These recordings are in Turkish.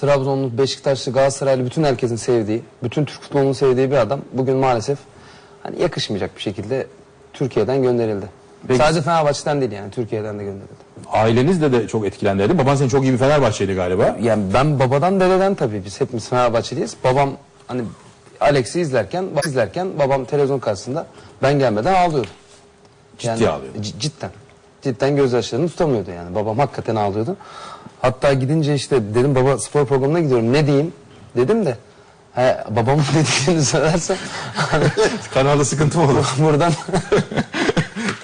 Trabzonlu, Beşiktaşlı, Galatasaraylı bütün herkesin sevdiği, bütün Türk futbolunun sevdiği bir adam bugün maalesef hani yakışmayacak bir şekilde Türkiye'den gönderildi. Peki. Sadece Fenerbahçe'den değil yani Türkiye'den de gönderildi. Aileniz de, de çok etkilendi. değil mi? Baban senin çok iyi bir Fenerbahçeli galiba. Yani ben babadan dededen tabii biz hepimiz Fenerbahçeliyiz. Babam hani Alex'i izlerken izlerken babam televizyon karşısında ben gelmeden ağlıyordu. Ciddi ağlıyordu. c- cidden. Cidden gözyaşlarını tutamıyordu yani. Babam hakikaten ağlıyordu. Hatta gidince işte dedim baba spor programına gidiyorum ne diyeyim dedim de he, babamın dediklerini söylersem Kanalda sıkıntı mı olur? buradan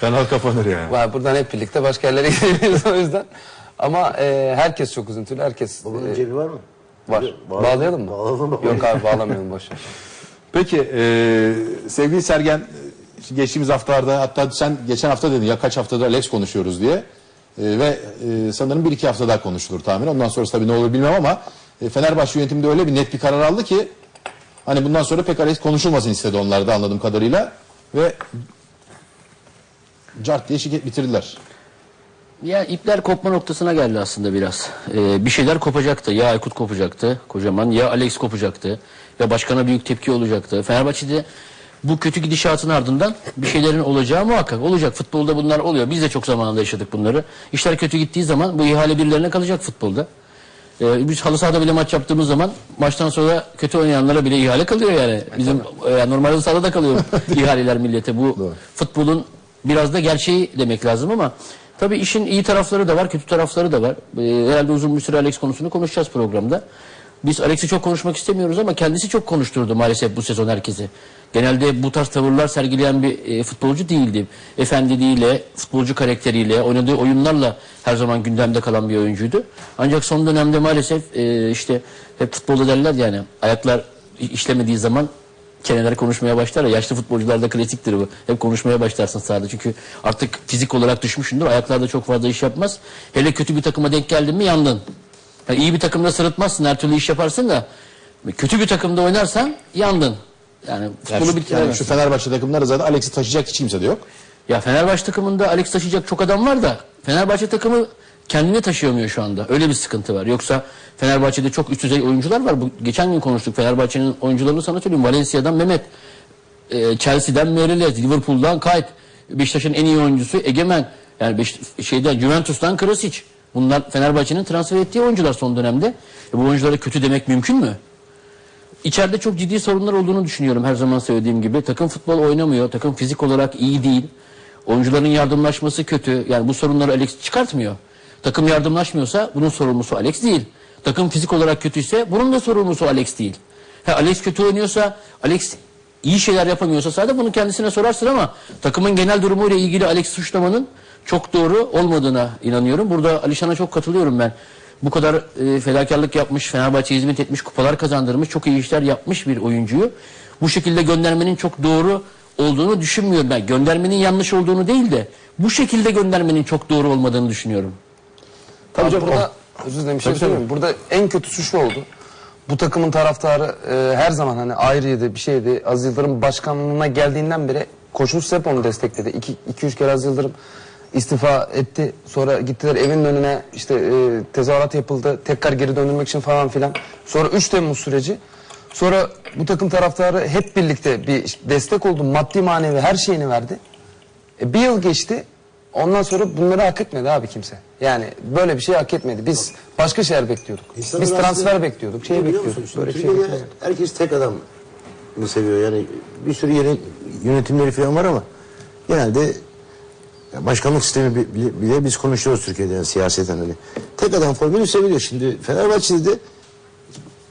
Kanal kapanır yani. Buradan hep birlikte başka yerlere gidebiliriz o yüzden. Ama e, herkes çok üzüntülü. Herkes Babanın e, cebi var mı? var. Bağlayalım. Bağlayalım mı? Bağlayalım mı? Yok abi bağlamayalım boş ver. Peki e, sevgili Sergen geçtiğimiz haftalarda hatta sen geçen hafta dedin ya kaç haftadır Alex konuşuyoruz diye. E, ve e, sanırım bir iki hafta daha konuşulur tahmin. Ondan sonrası tabii ne olur bilmem ama e, Fenerbahçe yönetiminde öyle bir net bir karar aldı ki hani bundan sonra pek Alex konuşulmasın istedi onlar da anladığım kadarıyla ve cart diye şirket bitirdiler. Ya ipler kopma noktasına geldi aslında biraz. Ee, bir şeyler kopacaktı. Ya Aykut kopacaktı kocaman ya Alex kopacaktı. Ya başkana büyük tepki olacaktı. Fenerbahçe'de bu kötü gidişatın ardından bir şeylerin olacağı muhakkak olacak. Futbolda bunlar oluyor. Biz de çok zamanında yaşadık bunları. İşler kötü gittiği zaman bu ihale birilerine kalacak futbolda. Ee, biz halı sahada bile maç yaptığımız zaman maçtan sonra kötü oynayanlara bile ihale kalıyor yani. Bizim e, normal halı sahada da kalıyor ihaleler millete. Bu futbolun biraz da gerçeği demek lazım ama tabii işin iyi tarafları da var, kötü tarafları da var. Ee, herhalde uzun bir süre Alex konusunu konuşacağız programda. Biz Alex'i çok konuşmak istemiyoruz ama kendisi çok konuşturdu maalesef bu sezon herkesi. Genelde bu tarz tavırlar sergileyen bir e, futbolcu değildi. Efendiliğiyle, futbolcu karakteriyle, oynadığı oyunlarla her zaman gündemde kalan bir oyuncuydu. Ancak son dönemde maalesef e, işte hep futbolda derler yani ayaklar işlemediği zaman keneler konuşmaya başlar ya yaşlı futbolcularda klasiktir bu. Hep konuşmaya başlarsın sahada çünkü artık fizik olarak düşmüşsündür. Ayaklarda çok fazla iş yapmaz. Hele kötü bir takıma denk geldin mi yandın. Yani iyi bir takımda sırıtmazsın her türlü iş yaparsın da kötü bir takımda oynarsan yandın. Yani Yani futbolu şu, bitiremezsin. yani şu Fenerbahçe takımları zaten Alex'i taşıyacak hiç kimse de yok. Ya Fenerbahçe takımında Alex taşıyacak çok adam var da Fenerbahçe takımı kendini taşıyamıyor şu anda. Öyle bir sıkıntı var. Yoksa Fenerbahçe'de çok üst düzey oyuncular var. Bu, geçen gün konuştuk Fenerbahçe'nin oyuncularını sana söyleyeyim. Valencia'dan Mehmet, e, Chelsea'den Meireles, Liverpool'dan Kayt, Beşiktaş'ın en iyi oyuncusu Egemen, yani Beş, şeyden Juventus'tan Krasic. Bunlar Fenerbahçe'nin transfer ettiği oyuncular son dönemde. E, bu oyunculara kötü demek mümkün mü? İçeride çok ciddi sorunlar olduğunu düşünüyorum her zaman söylediğim gibi. Takım futbol oynamıyor, takım fizik olarak iyi değil. Oyuncuların yardımlaşması kötü. Yani bu sorunları Alex çıkartmıyor. Takım yardımlaşmıyorsa bunun sorumlusu Alex değil. Takım fizik olarak kötüyse bunun da sorumlusu Alex değil. Ha, Alex kötü oynuyorsa, Alex iyi şeyler yapamıyorsa sadece bunu kendisine sorarsın ama takımın genel durumuyla ilgili Alex suçlamanın çok doğru olmadığına inanıyorum. Burada Alişan'a çok katılıyorum ben. Bu kadar e, fedakarlık yapmış, Fenerbahçe hizmet etmiş, kupalar kazandırmış, çok iyi işler yapmış bir oyuncuyu bu şekilde göndermenin çok doğru olduğunu düşünmüyorum ben. Göndermenin yanlış olduğunu değil de bu şekilde göndermenin çok doğru olmadığını düşünüyorum. Tabii canım, burada özür dilerim bir şey Tabii, söyleyeyim. Burada en kötüsü şu oldu. Bu takımın taraftarı e, her zaman hani ayrıydı bir şeydi. Aziz Yıldırım başkanlığına geldiğinden beri koşmuş hep onu destekledi. 2-3 kere Aziz Yıldırım istifa etti. Sonra gittiler evin önüne işte e, tezahürat yapıldı. Tekrar geri döndürmek için falan filan. Sonra 3 Temmuz süreci. Sonra bu takım taraftarı hep birlikte bir destek oldu. Maddi manevi her şeyini verdi. E, bir yıl geçti. Ondan sonra bunları hak etmedi abi kimse. Yani böyle bir şey hak etmedi. Biz başka şeyler bekliyorduk. İnsanlar Biz transfer bekliyorduk. Şey bekliyorduk. Böyle şey Türkiye'de bekliyorduk. herkes tek adam mı seviyor yani bir sürü yerin yönetimleri falan var ama genelde ya başkanlık sistemi bi- bile, bile biz konuşuyoruz Türkiye'de yani siyaseten hani. Tek adam formülü seviliyor. Şimdi Fenerbahçe'de de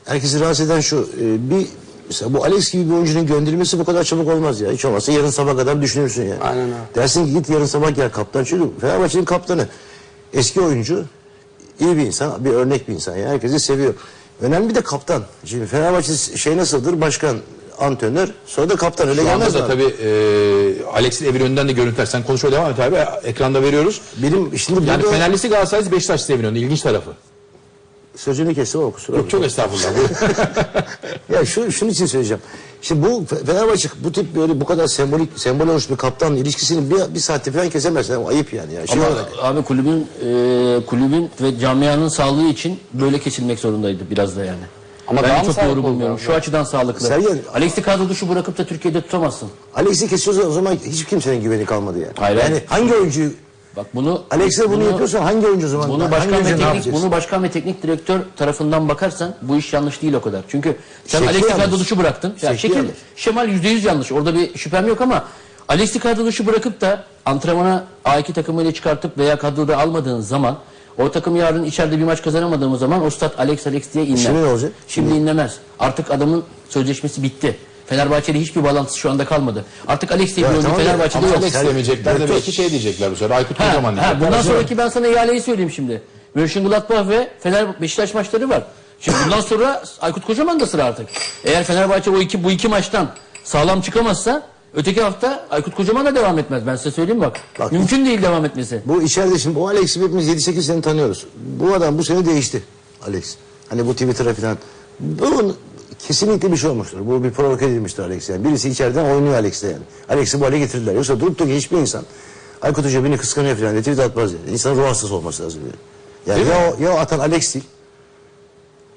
herkesi rahatsız eden şu e, bir mesela bu Alex gibi bir oyuncunun gönderilmesi bu kadar çabuk olmaz ya. Hiç olmazsa yarın sabah kadar düşünürsün yani. Aynen öyle. Dersin ki git yarın sabah gel kaptan. Çünkü Fenerbahçe'nin kaptanı eski oyuncu iyi bir insan, bir örnek bir insan. Yani herkesi seviyor. Önemli bir de kaptan. Şimdi Fenerbahçe şey nasıldır? Başkan, antrenör, sonra da kaptan. Öyle Şu anda gelmez da mi? tabii e, Alex'in evin önünden de görüntüler. Sen konuşmaya devam et abi. Ekranda veriyoruz. Benim şimdi Yani burada... Fenerlisi Galatasaraylısı Beşiktaşlısı evin önünde. İlginç tarafı. Sözünü kestim ama kusura Yok çok estağfurullah. Ya şu, şunun için söyleyeceğim. Şimdi bu Fe- Fenerbahçe bu tip böyle bu kadar sembolik sembol olmuş bir kaptanla ilişkisini bir, bir saatte falan kesemez. Yani ayıp yani. yani şey Ama olarak. abi kulübün e, kulübün ve camianın sağlığı için böyle kesilmek zorundaydı biraz da yani. Ama ben daha çok doğru bulmuyorum. Şu açıdan sağlıklı. Sergen- Alex'i kadro dışı bırakıp da Türkiye'de tutamazsın. Alex'i kesiyorsa o zaman hiç kimsenin güveni kalmadı yani. Hayır, yani hangi oyuncuyu Bak bunu Alex'e bunu, yapıyorsan hangi oyuncu o zaman? Bunu başkan ve oyuncu teknik bunu başkan ve teknik direktör tarafından bakarsan bu iş yanlış değil o kadar. Çünkü sen Alex'i kadro dışı bıraktın. Ya Şekli şekil yanlış. Şemal %100 yanlış. Orada bir şüphem yok ama Alex'i kadro dışı bırakıp da antrenmana A2 takımıyla çıkartıp veya kadroda almadığın zaman o takım yarın içeride bir maç kazanamadığımız zaman o stat Alex Alex diye inler. Şimdi ne olacak? Şimdi inlemez. Artık adamın sözleşmesi bitti. Fenerbahçe'de hiçbir bağlantısı şu anda kalmadı. Artık Alex diye bir oyuncu tamam Fenerbahçe'de yok. Alex demeyecekler de belki şey diyecekler bu sefer. Aykut Kocaman ha, diyecekler. bundan sonraki ben sana ihaleyi söyleyeyim şimdi. Mönchengladbach ve Fener Beşiktaş maçları var. Şimdi bundan sonra Aykut Kocaman da sıra artık. Eğer Fenerbahçe o iki bu iki maçtan sağlam çıkamazsa öteki hafta Aykut Kocaman da devam etmez. Ben size söyleyeyim bak. Bak- Mümkün değil devam etmesi. Bu içeride şimdi bu Alex'i hepimiz 7-8 sene tanıyoruz. Bu adam bu sene değişti Alex. Hani bu Twitter'a falan. Bunun kesinlikle bir şey olmuştur. Bu bir provoke edilmiştir Alex yani. Birisi içeriden oynuyor Alex'le yani. Alex'i bu hale getirdiler. Yoksa durup da hiçbir insan Aykut Hoca beni kıskanıyor falan diye tweet atmaz yani. İnsanın ruh hastası olması lazım yani. Yani ya o, ya o atan Alex değil.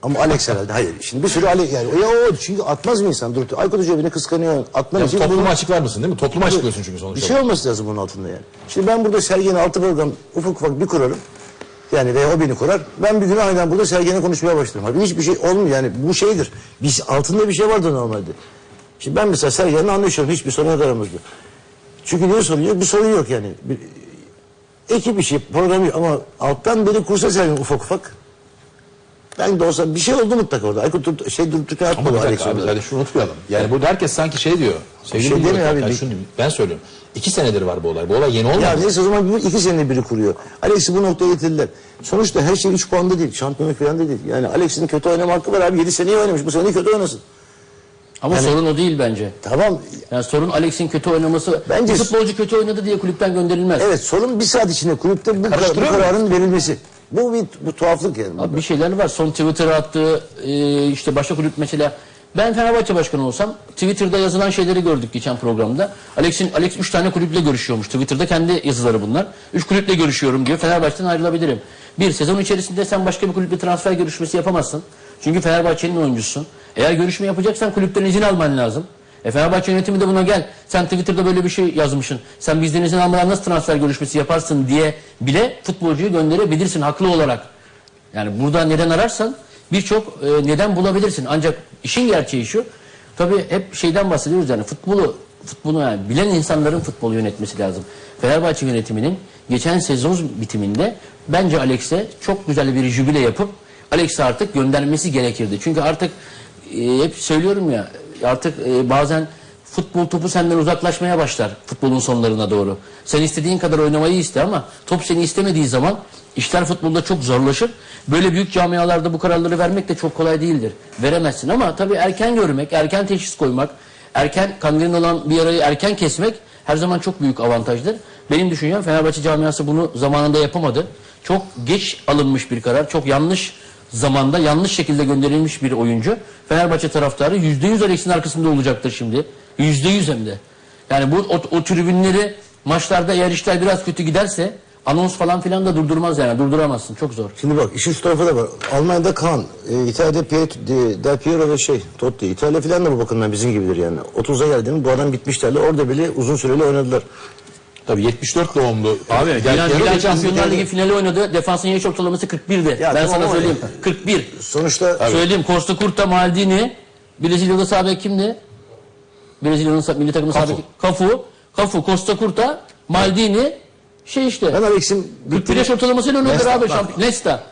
Ama Alex herhalde. Hayır. Şimdi bir sürü Alex yani. Ya o çünkü atmaz mı insan da Aykut Hoca beni kıskanıyor. Atmam Ya için topluma bunu- açıklar mısın değil mi? Topluma açıklıyorsun çünkü bir sonuçta. şey olması lazım bunun altında yani. Şimdi ben burada Sergen'e altı program ufak ufak bir kurarım. Yani veya o beni kurar. Ben bir gün aynen burada Sergen'e konuşmaya başlarım. Abi hiçbir şey olmuyor yani bu şeydir. Bir, altında bir şey vardır normalde. Şimdi ben mesela Sergen'le anlaşıyorum. Hiçbir sorun yok aramızda. Çünkü niye sorun yok? Bir sorun yok yani. Bir, ekip işi, program ama alttan beni kursa Sergen ufak ufak. Ben de olsa bir şey oldu mutlaka orada. Aykut dur- şey durup Ama atmadı bir Alex dakika abi hadi şunu unutmayalım. Yani burada herkes sanki şey diyor. Sevgili şey demiyor abi, ben, bir- şunu, ben söylüyorum. İki senedir var bu olay. Bu olay yeni olmadı. Ya neyse o zaman bu iki senede biri kuruyor. Alex'i bu noktaya getirdiler. Sonuçta her şey üç puanda değil. Şampiyonluk falan da değil. Yani Alex'in kötü oynama hakkı var abi. Yedi seneyi oynamış. Bu sene kötü oynasın. Ama sorun o değil bence. Tamam. Yani sorun Alex'in kötü oynaması. Bence- futbolcu kötü oynadı diye kulüpten gönderilmez. Evet sorun bir saat içinde kulüpte bu, bu kararın verilmesi. Bu bir bu tuhaflık yani. Abi bir şeyler var. Son Twitter'a attığı e, işte başka kulüp mesela ben Fenerbahçe başkanı olsam Twitter'da yazılan şeyleri gördük geçen programda. Alex'in Alex 3 tane kulüple görüşüyormuş. Twitter'da kendi yazıları bunlar. 3 kulüple görüşüyorum diyor. Fenerbahçe'den ayrılabilirim. Bir sezon içerisinde sen başka bir kulüple transfer görüşmesi yapamazsın. Çünkü Fenerbahçe'nin oyuncusun. Eğer görüşme yapacaksan kulüpten izin alman lazım. E Fenerbahçe yönetimi de buna gel. Sen Twitter'da böyle bir şey yazmışsın. Sen bizden izin almadan nasıl transfer görüşmesi yaparsın diye bile futbolcuyu gönderebilirsin haklı olarak. Yani burada neden ararsan birçok e, neden bulabilirsin. Ancak işin gerçeği şu. Tabii hep şeyden bahsediyoruz yani futbolu futbolu yani bilen insanların futbolu yönetmesi lazım. Fenerbahçe yönetiminin geçen sezon bitiminde bence Alex'e çok güzel bir jübile yapıp Alex'i artık göndermesi gerekirdi. Çünkü artık e, hep söylüyorum ya artık e, bazen futbol topu senden uzaklaşmaya başlar futbolun sonlarına doğru. Sen istediğin kadar oynamayı iste ama top seni istemediği zaman işler futbolda çok zorlaşır. Böyle büyük camialarda bu kararları vermek de çok kolay değildir. Veremezsin ama tabii erken görmek, erken teşhis koymak, erken kangren olan bir yarayı erken kesmek her zaman çok büyük avantajdır. Benim düşüncem Fenerbahçe camiası bunu zamanında yapamadı. Çok geç alınmış bir karar, çok yanlış zamanda yanlış şekilde gönderilmiş bir oyuncu. Fenerbahçe taraftarı %100 Alex'in arkasında olacaktır şimdi. %100 hem de. Yani bu o, o tribünleri maçlarda eğer işler biraz kötü giderse anons falan filan da durdurmaz yani durduramazsın çok zor. Şimdi bak işin şu tarafı da var. Almanya'da Kaan, e, İtalya'da Piet, de, Del Piero ve şey Totti. İtalya falan da bu bakımdan bizim gibidir yani. 30'a geldi mi bu adam bitmişlerle orada bile uzun süreli oynadılar. Tabii 74 doğumlu. Abi Gel- Milan, Milan Şampiyonlar Ligi finali oynadı. Defansın yaş ortalaması 41'di. Ya ben sana söyleyeyim. 41. Sonuçta Söyleyeyim Costa Curta, Maldini, Brezilyalı sağ kimdi? Brezilya'nın milli takımı sağ. Cafu, Cafu, Costa Curta, Maldini, şey işte. ben Alex'in 41 yaş ortalamasıyla Nesta, abi şampiyon. Nesta.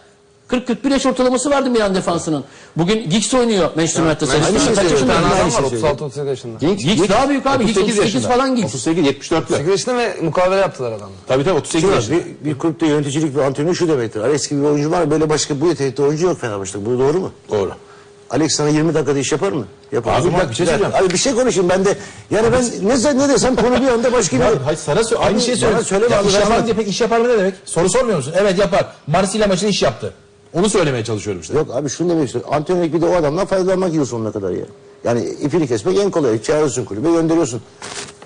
40-41 yaş ortalaması vardı Milan defansının. Bugün Giggs oynuyor Manchester United'da. Sen aynı şey kaç yaşında? Bir tane Aynı adam var şey 36-37 yaşında. Giggs, Giggs daha büyük abi. Giggs 38 yaşında. falan Giggs. 38, 74'lü. 38 yaşında ve mukavele yaptılar adamla. Tabii tabii 38 Şimdi yaşında. bir, bir kulüpte yöneticilik ve antrenör şu demektir. Alex gibi bir oyuncu var böyle başka bu yetenekte oyuncu yok Fenerbahçe'de. Bu doğru mu? Doğru. Alex sana 20 dakikada iş yapar mı? Yapar. Abi bak bir şey söyleyeceğim. Abi bir şey konuşayım ben de. Yani ben ne, ne desem konu bir anda başka bir... Ya, hayır sana sö- aynı şeyi bana söyle. söyleme Ya abi, iş yapar mı ne demek? Soru sormuyor musun? Evet yapar. Marsilya maçında iş yaptı. Onu söylemeye çalışıyorum işte. Yok abi şunu demek istiyorum. Antrenörlük bir de o adamdan faydalanmak yıl sonuna kadar ya. Yani ipini kesmek en kolay. Çağırıyorsun kulübe gönderiyorsun.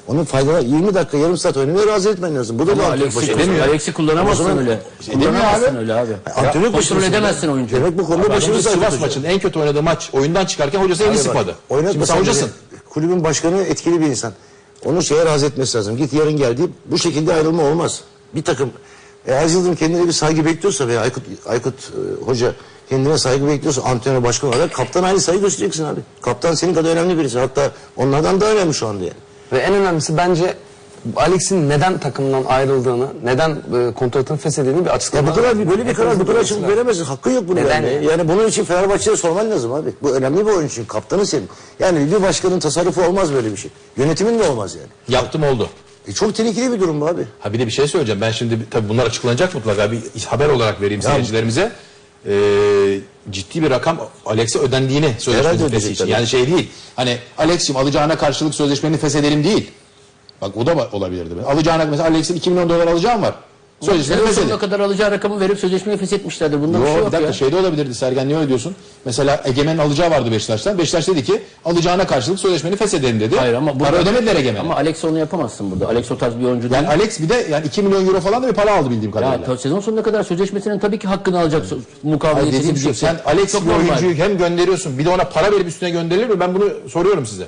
Onun faydalar 20 dakika yarım saat oynamaya razı etmen lazım. Bu da bir antrenör Alex'i, başarısı. Alex'i kullanamazsın zaman- öyle. demiyor Kullanamazsın abi. öyle abi. Antrenör Kontrol edemezsin oyuncu. Demek bu konuda başarılı Sivas maçında en kötü oynadığı maç oyundan çıkarken hocası elini sıkmadı. Şimdi sen hocasın. Kulübün başkanı etkili bir insan. Onu şeye razı etmesi lazım. Git yarın gel deyip bu şekilde ayrılma olmaz. Bir takım e, Aziz Yıldırım kendine bir saygı bekliyorsa veya Aykut, Aykut e, Hoca kendine saygı bekliyorsa antrenör başkan olarak kaptan aynı saygı göstereceksin abi. Kaptan senin kadar önemli birisi. Hatta onlardan daha önemli şu anda yani. Ve en önemlisi bence Alex'in neden takımdan ayrıldığını, neden e, kontratını feshedildiğini bir Ya açıklama. bu kadar böyle bir karar bu kadar çabuk veremezsin. Hakkın yok bunu Neden vermeye. yani? Yani bunun için Fenerbahçe'ye sorman lazım abi. Bu önemli bir oyuncu çünkü kaptanı senin. Yani bir başkanın tasarrufu olmaz böyle bir şey. Yönetimin de olmaz yani. Yaptım oldu. E çok tehlikeli bir durum bu abi. Ha bir de bir şey söyleyeceğim. Ben şimdi tabii bunlar açıklanacak mutlaka. Bir haber olarak vereyim seyircilerimize. Ee, ciddi bir rakam Alex'e ödendiğini Herhalde sözleşme bitmesi ödeyecek için. tabii. Yani şey değil. Hani Alex'im alacağına karşılık sözleşmeni feshedelim değil. Bak o da olabilirdi. Alacağına mesela Alex'in 2 milyon dolar alacağım var. Sonuna feshedelim. kadar alacağı rakamı verip sözleşmeyi feshetmişlerdir. Bunda bir şey Yo, bir yok dakika ya. şey de olabilirdi Sergen niye öyle diyorsun? Mesela Egemen'in alacağı vardı Beşiktaş'tan. Beşiktaş dedi ki alacağına karşılık sözleşmeni feshedelim dedi. Hayır ama Para ödemediler Egemen'e. Ama Alex onu yapamazsın burada. Alex o tarz bir oyuncu değil. Yani Alex bir de yani 2 milyon euro falan da bir para aldı bildiğim kadarıyla. Ya sezon sonuna kadar sözleşmesinin tabii ki hakkını alacak. Mukavelesini dediğim şu, bileceksin. sen Alex normal. oyuncuyu hem gönderiyorsun bir de ona para verip üstüne gönderilir mi? Ben bunu soruyorum size.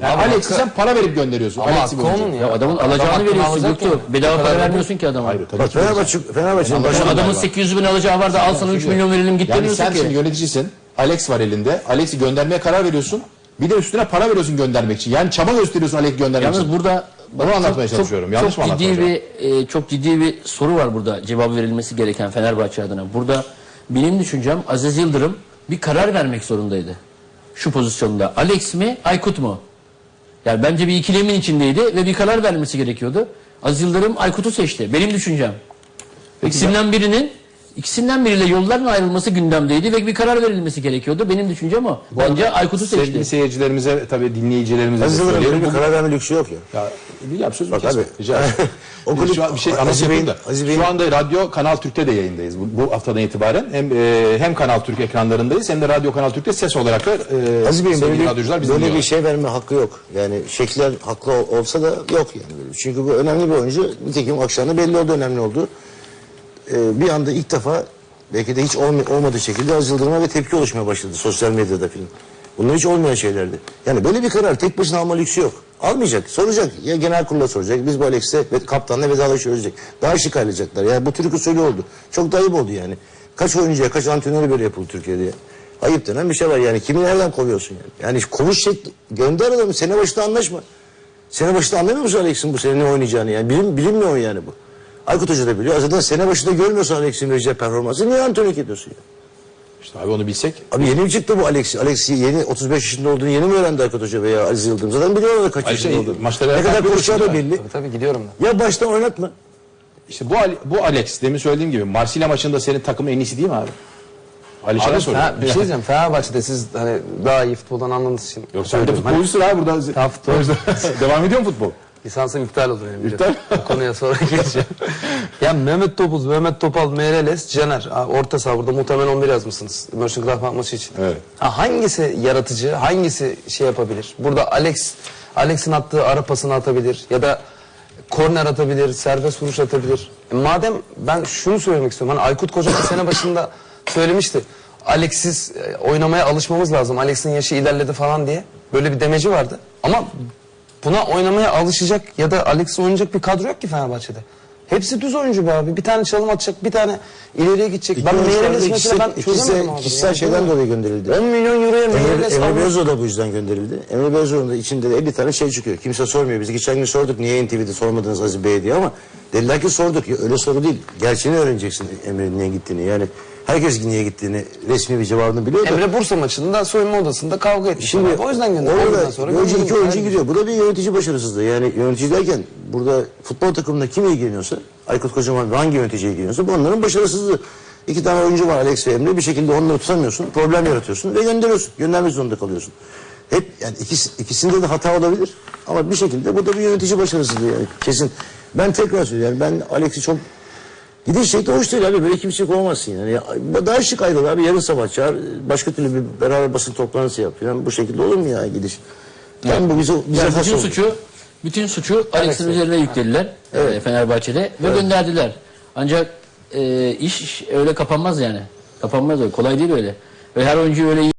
Yani ama Alex'i hakkı- sen para verip gönderiyorsun. Ama Alex gibi hakkı oyuncu. onun Ya adamın Adam alacağını hakkını veriyorsun. Göktuğ. Bedava para vermiyorsun ki adama. Hayır tabii. Fenerbahçe, Fenerbahçe'nin başkanı adamın 800 bin alacağı var da al sana 3 milyon verelim git Yani demiyorsun sen şimdi ki. yöneticisin. Alex var elinde. Alex'i göndermeye karar veriyorsun. Bir de üstüne para veriyorsun göndermek için. Yani çaba gösteriyorsun Alex'i göndermek için. Yalnız burada Bunu anlatmaya çalışıyorum. Yanlış çok mı ciddi bir e, çok ciddi bir soru var burada cevap verilmesi gereken Fenerbahçe adına. Burada benim düşüncem Aziz Yıldırım bir karar vermek zorundaydı. Şu pozisyonda Alex mi Aykut mu? Yani bence bir ikilemin içindeydi ve bir karar vermesi gerekiyordu. Aziz Yıldırım Aykut'u seçti. Benim düşüncem. İkisinden birinin ikisinden biriyle yolların ayrılması gündemdeydi ve bir karar verilmesi gerekiyordu. Benim düşüncem o. Bence Aykut'u seçti. Sevgili seyircilerimize tabii dinleyicilerimize de söyleyelim. böyle bir karar verme lüksü yok ya. Ya bir yap sözümü Bak kesme. abi. Rica ederim. O kulüp- şu an bir şey Aziz anons yapayım Bey'in- da. Aziz Bey'in- Şu anda radyo Kanal Türk'te de yayındayız. Bu, bu haftadan itibaren hem e, hem Kanal Türk ekranlarındayız hem de radyo Kanal Türk'te ses olarak da e, Aziz Bey'in sevgili böyle, bir, radyocular bizi böyle bir dinliyorlar. şey verme hakkı yok. Yani şekiller haklı ol- olsa da yok yani. Böyle. Çünkü bu önemli bir oyuncu. Nitekim akşamda belli oldu önemli oldu. Ee, bir anda ilk defa belki de hiç olma- olmadığı şekilde Aziz Yıldırım'a ve tepki oluşmaya başladı sosyal medyada filan. Bunlar hiç olmayan şeylerdi. Yani böyle bir karar tek başına alma lüksü yok. Almayacak, soracak. Ya genel kurula soracak. Biz bu Alex'le ve kaptanla vedalaşıyoruz diyecek. Daha şık ayrılacaklar. Yani bu Türk usulü oldu. Çok da ayıp oldu yani. Kaç oyuncuya, kaç antrenöre böyle yapıldı Türkiye'de ya. Ayıp denen bir şey var yani. Kimi nereden kovuyorsun yani? Yani kovuş şekli, gönder adamı. Sene başında anlaşma. Sene başında anlamıyor musun Alex'in bu sene ne oynayacağını yani? Bilim, bilinmiyor yani bu. Aykut Hoca da biliyor. Zaten sene başında görmüyorsan Alex'in vereceği performansı niye antrenörlük ediyorsun ya? İşte abi onu bilsek. Abi yeni mi çıktı bu Alex? Alex yeni 35 yaşında olduğunu yeni mi öğrendi Aykut Hoca veya Aziz Yıldırım? Zaten biliyorlar kaç yaşında şey, olduğunu. maçlara ne kadar koşacağı da belli. Tabii tabii gidiyorum ben. Ya baştan oynatma. İşte bu bu Alex demin söylediğim gibi Marsilya maçında senin takımın en iyisi değil mi abi? Alişan'a. Fe- bir şey diyeceğim. Fenerbahçe'de siz hani daha iyi futboldan anladığınız için. Yok sen de. Hani futbolcusun abi burada. Tamam, futbol. Devam ediyor mu futbol? Lisansım iptal oldu benim. İptal? O konuya sonra geçeceğim. ya Mehmet Topuz, Mehmet Topal, Meireles, Caner. Ha, Orta saha burada muhtemelen 11 yazmışsınız. Mönchengladbach maçı için. Evet. Ha, hangisi yaratıcı, hangisi şey yapabilir? Burada Alex, Alex'in attığı ara pasını atabilir ya da korner atabilir, serbest vuruş atabilir. E, madem ben şunu söylemek istiyorum. Hani Aykut Koca bir sene başında söylemişti. Alex'siz e, oynamaya alışmamız lazım. Alex'in yaşı ilerledi falan diye. Böyle bir demeci vardı. Ama buna oynamaya alışacak ya da Alex oynayacak bir kadro yok ki Fenerbahçe'de. Hepsi düz oyuncu be abi. Bir tane çalım atacak, bir tane ileriye gidecek. İki ben Meireles mesela ben çözemiyorum abi. kişisel şeyden dolayı gönderildi. 10 milyon euroya Emre, Meireles Emre almış. Belözoğlu da bu yüzden gönderildi. Emre Belözoğlu'nun da içinde de 50 tane şey çıkıyor. Kimse sormuyor. Biz geçen gün sorduk niye NTV'de sormadınız Aziz Bey diye ama dediler ki sorduk. Ya, öyle soru değil. Gerçeğini öğreneceksin Emre'nin niye gittiğini. Yani herkes niye gittiğini resmi bir cevabını biliyor da. Emre Bursa maçında soyunma odasında kavga etmiş. Şimdi o yüzden gönderdi. orada sonra oyuncu iki oyuncu gidiyor. Bu da bir yönetici başarısızlığı. Yani yönetici derken burada futbol takımında kim ilgileniyorsa Aykut Kocaman hangi yönetici ilgileniyorsa bu onların başarısızlığı. İki tane oyuncu var Alex ve Emre. Bir şekilde onları tutamıyorsun. Problem yaratıyorsun ve gönderiyorsun. Göndermek zorunda kalıyorsun. Hep yani ikisi, ikisinde de hata olabilir. Ama bir şekilde bu da bir yönetici başarısızlığı yani kesin. Ben tekrar söylüyorum. Yani ben Alex'i çok Gidiş şekli hoş değil abi. Böyle kimseyi kovamazsın yani. Ya, daha şık ayrıl abi. Yarın sabah çağır. Başka türlü bir beraber basın toplantısı yap. Yani bu şekilde olur mu ya gidiş? Yani bu bize, bize Yani bütün oldu. suçu bütün suçu Alex'in üzerine yüklediler e, Fenerbahçe'de ve gönderdiler. Ancak e, iş öyle kapanmaz yani. Kapanmaz öyle. Kolay değil öyle. Ve her oyuncuyu öyle